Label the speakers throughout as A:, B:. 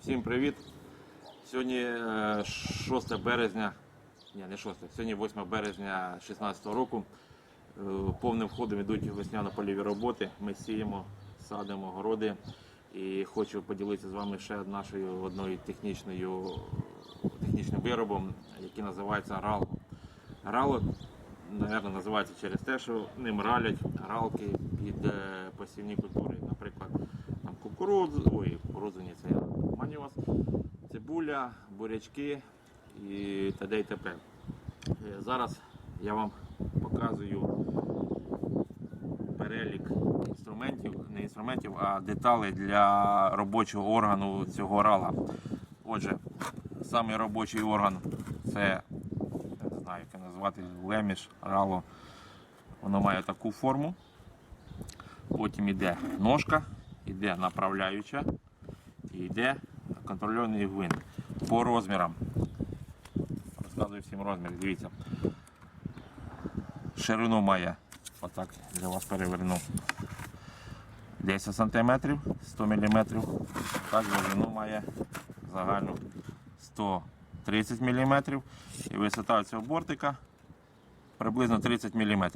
A: Всім привіт! Сьогодні е, 6 березня, ні, не 6, сьогодні 8 березня 2016 року. Е, Повним ходом йдуть весняно-польові роботи. Ми сіємо, садимо городи. І хочу поділитися з вами ще нашою одною технічною технічним виробом, який називається рало. Рало, мабуть, називається через те, що ним ралять ралки під е, посівні культури. Кукурудзу, ой, кукурудзу ні, це маніос, цибуля, бурячки і т.д. і т.п. Е, Зараз я вам показую перелік інструментів, не інструментів, а деталей для робочого органу цього рала. Отже, самий робочий орган це, не знаю, як назвати, леміш, рало. Воно має таку форму. Потім йде ножка, йде направляюча і йде контрольований гвинт. По розмірам. Розказую всім розміри, дивіться. Ширину має, отак для вас переверну. 10 см, 100 мм. Так, довжину має загальну 130 мм. І висота цього бортика приблизно 30 мм.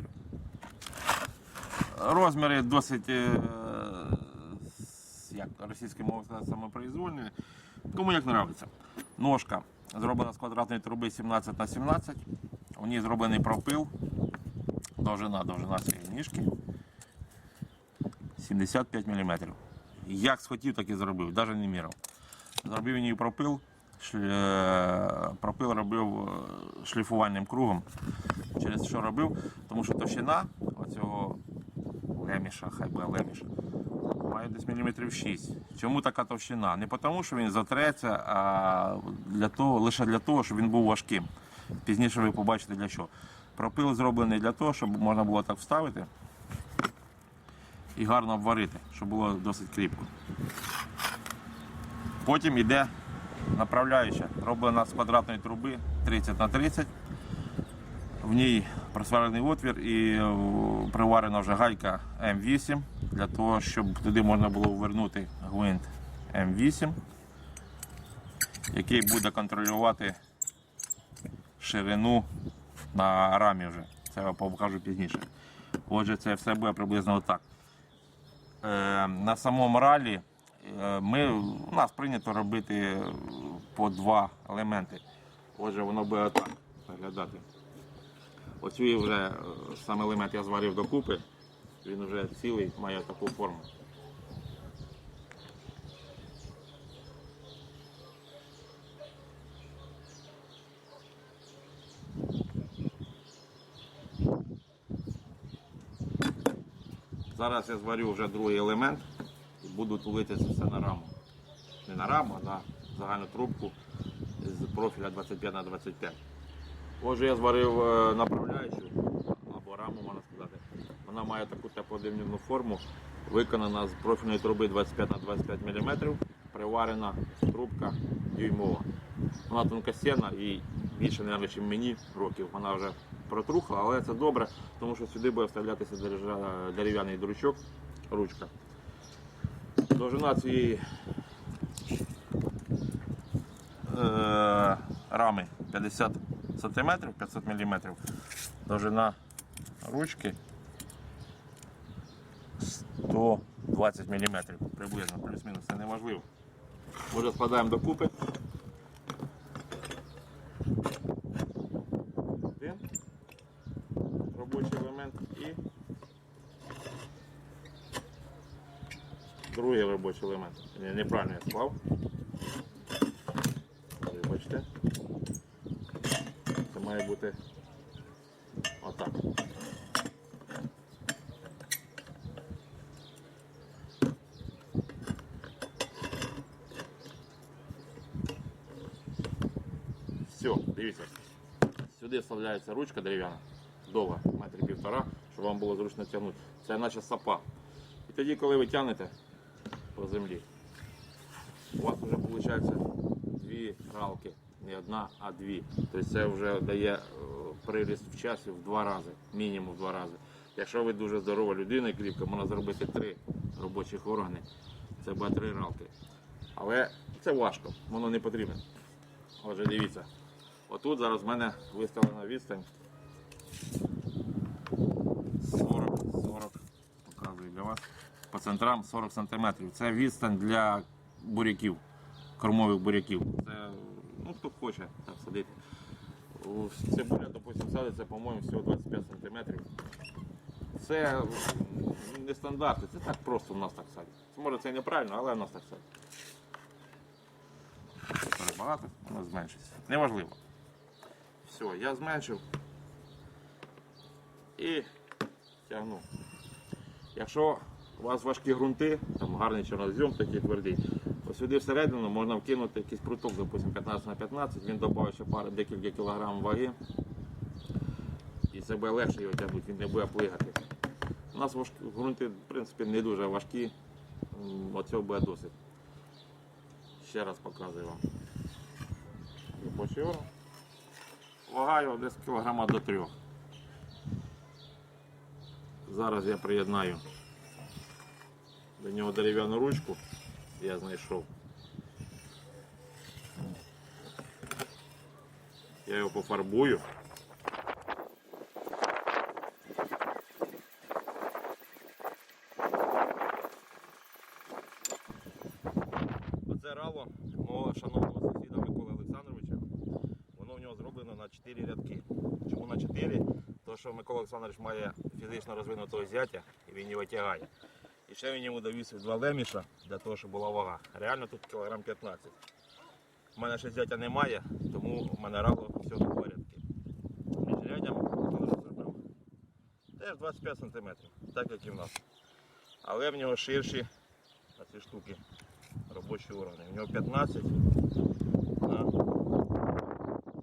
A: Розміри досить, е, як російською мовою сказати, самопроізвольні. Кому як подобається. Ножка зроблена з квадратної труби 17 на 17. У ній зроблений пропил. Довжина, довжина цієї ніжки 75 мм. Як схотів, так і зробив, навіть не міряв. Зробив її пропил. е, Пропил робив е, шліфувальним кругом. Через що робив? Тому що товщина оцього леміша, хай буде леміша, має десь міліметрів 6. Чому така товщина? Не тому, що він затреться, а для того, лише для того, щоб він був важким. Пізніше ви побачите для чого. Пропил зроблений для того, щоб можна було так вставити і гарно обварити, щоб було досить кріпко. Потім йде направляюча, роблена з квадратної труби 30 на 30 в ній просварений отвір і е, приварена вже гайка М8 для того, щоб туди можна було ввернути гвинт М8, який буде контролювати ширину на рамі вже. Це я покажу пізніше. Отже, це все буде приблизно отак. Е, на самому ралі е, ми, у нас прийнято робити по два елементи. Отже, воно буде отак виглядати. Оцю вже е, сам елемент я зварив докупи, він вже цілий, має таку форму. Зараз я зварю вже другий елемент і буду тулити це все на раму. Не на раму, а на загальну трубку з профіля 25 на 25. Отже, я зварив е, направляючу або раму, можна сказати. Вона має таку теплодивнівну форму, виконана з профільної труби 25 на 25 мм, приварена трубка дюймова. Вона тонкосєна і більше, мабуть, ніж мені років. Вона вже протрухла, але це добре, тому що сюди буде вставлятися дерев'яний дручок, ручка. Довжина цієї е, рами 50 см, 500 мм. Довжина ручки 120 мм приблизно, плюс-мінус, це не важливо. Отже, складаємо докупи. Один робочий елемент і другий робочий елемент. Неправильно я склав. Бути отак. Все, дивіться. Сюди вставляється ручка дерев'яна, довга, метрів півтора, щоб вам було зручно тягнути. Це наче сапа. І тоді, коли ви тягнете по землі, у вас вже виходить дві ралки, не одна, а дві. Тобто це вже дає е, приріст в часі в два рази, мінімум в два рази. Якщо ви дуже здорова людина і кріпка, можна зробити три робочих органи. Це три ралки. Але це важко, воно не потрібно. Отже, дивіться. Отут зараз в мене виставлена відстань 40, 40, показую для вас. По центрам 40 см. Це відстань для буряків, кормових буряків. Це, ну хто хоче так садити. Цибуля, допустим, садиться, по-моєму, всього 25 см. Це не стандарти, це так просто у нас так садять. Може це неправильно, але у нас так садять. Перебагато, воно зменшиться. Неважливо. Все, я зменшив і тягну. Якщо у вас важкі ґрунти, там гарний чорнозйом такий твердий, сюди всередину можна вкинути якийсь пруток, допустим, 15 на 15, він додає ще пару декілька кілограм ваги. І це буде легше його тягнути, він не буде плигати. У нас важкі, ґрунти, в принципі, не дуже важкі, оцього буде досить. Ще раз показую вам. Почого? Вага десь кілограма до трьох. Зараз я приєднаю до нього дерев'яну ручку, я знайшов. Я його пофарбую. Оце рало мого шановного сусіда Миколи Олександровича. Воно в нього зроблено на 4 рядки. Чому на 4? Тому що Микола Олександрович має фізично розвинутого зятя і він його тягає. І ще він йому довісив два леміша для того, щоб була вага. Реально тут кілограм 15. У мене ще зятя немає, тому в мене рало всього два рядки. Між рядям Микола зробив теж 25 см, так як і в нас. Але в нього ширші ці штуки робочі уровні. У нього 15 на,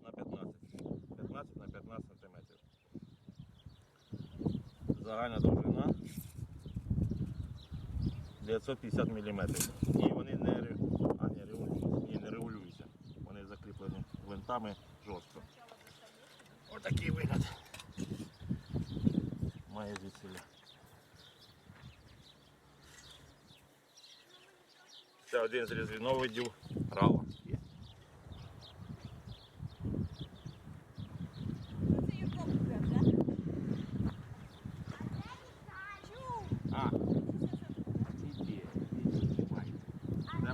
A: на 15. 15 на 15 см. Загальна довжина 950 мм. І вони не, а, регулюються. Ні, не регулюються. Вони закріплені гвинтами жорстко. Отакий вигляд. Має звідсіля. Це один з різновидів рала.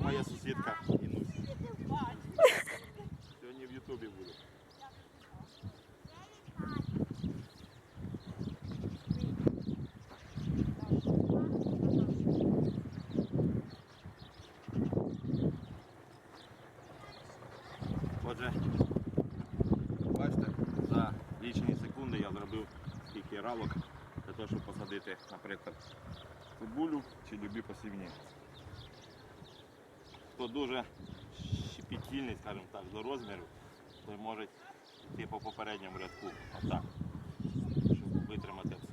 A: Моя сусідка Інусь. Сьогодні в Ютубі буде. Отже, бачите, за лічені секунди я зробив скільки ралок для того, щоб посадити, наприклад, цибулю чи любі посівні хто дуже щепетільний, скажімо так, до розміру, той може йти по попередньому рядку, отак, щоб витримати.